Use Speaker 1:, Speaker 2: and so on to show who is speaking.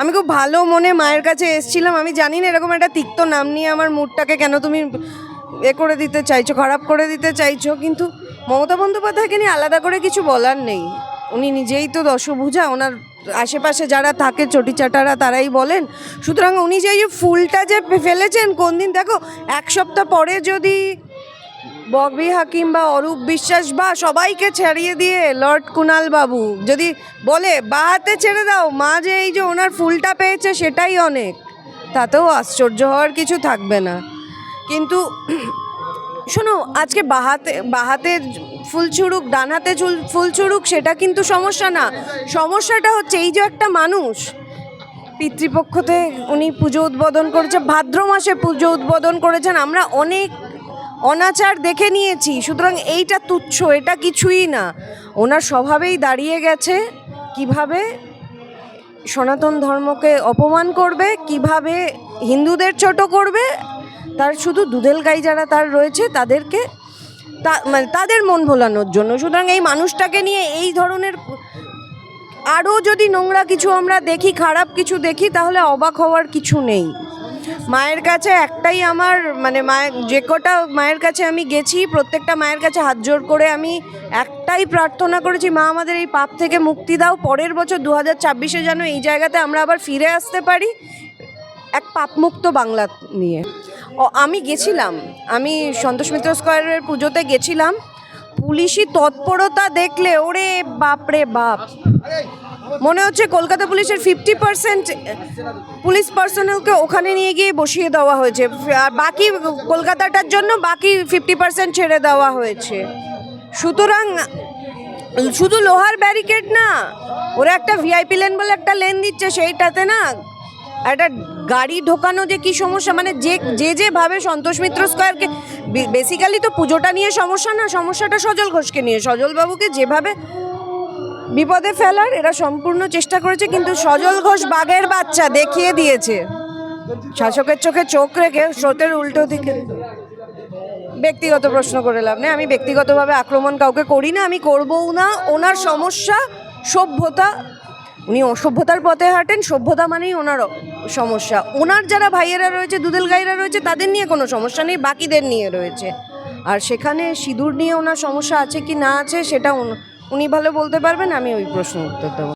Speaker 1: আমি খুব ভালো মনে মায়ের কাছে এসেছিলাম। আমি জানি না এরকম একটা তিক্ত নাম নিয়ে আমার মুডটাকে কেন তুমি এ করে দিতে চাইছো, খারাপ করে দিতে চাইছো, কিন্তু মমতা বন্দ্যোপাধ্যায়কে নিয়ে আলাদা করে কিছু বলার নেই। উনি নিজেই তো দশভুজা, ওনার আশেপাশে যারা থাকে চটিচাটারা তারাই বলেন। সুতরাং উনি যে যে ফুলটা যে ফেলেছেন কোন দিন দেখো, এক সপ্তাহ পরে যদি বগবি হাকিম বা অরূপ বিশ্বাস বা সবাইকে ছাড়িয়ে দিয়ে লর্ড কুনাল বাবু যদি বলে, বা হাতে ছেড়ে দাও, মা যে এই যে ওনার ফুলটা পেয়েছে সেটাই অনেক। তাতেও আশ্চর্য হওয়ার কিছু থাকবে না। কিন্তু শোনো, আজকে বাহাতে বাহাতে ফুল ছুড়ুক, ডান হাতে ফুল ছুড়ুক, সেটা কিন্তু সমস্যা না। সমস্যাটা হচ্ছে এই যে একটা মানুষ, পিতৃপক্ষতে উনি পুজো উদ্বোধন করেছে, ভাদ্র মাসে পুজো উদ্বোধন করেছেন। আমরা অনেক অনাচার দেখে নিয়েছি, সুতরাং এইটা তুচ্ছ, এটা কিছুই না। ওনার স্বভাবেই দাঁড়িয়ে গেছে, কীভাবে সনাতন ধর্মকে অপমান করবে, কীভাবে হিন্দুদের ছোট করবে, তার শুধু দুধেল গাই যারা তার রয়েছে, তাদেরকে তা মানে তাদের মন ভোলানোর জন্য। সুতরাং এই মানুষটাকে নিয়ে এই ধরনের আরও যদি নোংরা কিছু আমরা দেখি, খারাপ কিছু দেখি, তাহলে অবাক হওয়ার কিছু নেই। মায়ের কাছে একটাই আমার মানে মায়ের, যে কটা মায়ের কাছে আমি গেছি, প্রত্যেকটা মায়ের কাছে হাত জোর করে আমি একটাই প্রার্থনা করেছি, মা, আমাদের এই পাপ থেকে মুক্তি দাও, পরের বছর দু হাজার ছাব্বিশে যেন এই জায়গাতে আমরা আবার ফিরে আসতে পারি। এক পাপমুক্ত বাংলা নিয়ে। আমি গেছিলাম, আমি সন্তোষ মিত্র স্কোয়ারের পুজোতে গেছিলাম পুলিশি তৎপরতা দেখলে, ওরে বাপরে বাপ। মনে হচ্ছে কলকাতা পুলিশের ফিফটি পার্সেন্ট পুলিশ পার্সোনালকে ওখানে নিয়ে গিয়ে বসিয়ে দেওয়া হয়েছে। আর বাকি কলকাতাটার জন্য বাকি ফিফটি পার্সেন্ট ছেড়ে দেওয়া হয়েছে। সুতরাং, শুধু লোহার ব্যারিকেড না, ওরা একটা ভিআইপি লেন বলে একটা লেন দিচ্ছে, সেইটাতে না একটা গাড়ি ঢোকানো যে কি সমস্যা? মানে যে যে যেভাবে সন্তোষ মিত্র স্কোয়ারকে বেসিক্যালি তো পুজোটা নিয়ে সমস্যা না, সমস্যাটা সজল ঘোষকে নিয়ে। সজল বাবুকে যেভাবে বিপদে ফেলার, এরা সম্পূর্ণ চেষ্টা করেছে, কিন্তু সজল ঘোষ বাঘের বাচ্চা দেখিয়ে দিয়েছে। শাসকের চোখে চোখ রেখে স্রোতের উল্টো দিকে। ব্যক্তিগত প্রশ্ন করে লাভ নেই। আমি ব্যক্তিগতভাবে আক্রমণ কাউকে করি না, আমি করবও না। ওনার সমস্যা, সভ্যতা উনি অসভ্যতার পথে হাঁটেন, সভ্যতা মানেই ওনার সমস্যা। ওনার যারা ভাইয়েরা রয়েছে দুদেল গাইরা রয়েছে, তাদের নিয়ে কোনো সমস্যা নেই, বাকিদের নিয়ে রয়েছে। আর সেখানে সিঁদুর নিয়ে ওনার সমস্যা আছে কি না আছে, সেটা উনি ভালো বলতে পারবেন, আমি ওই প্রশ্ন উত্তর দেবো।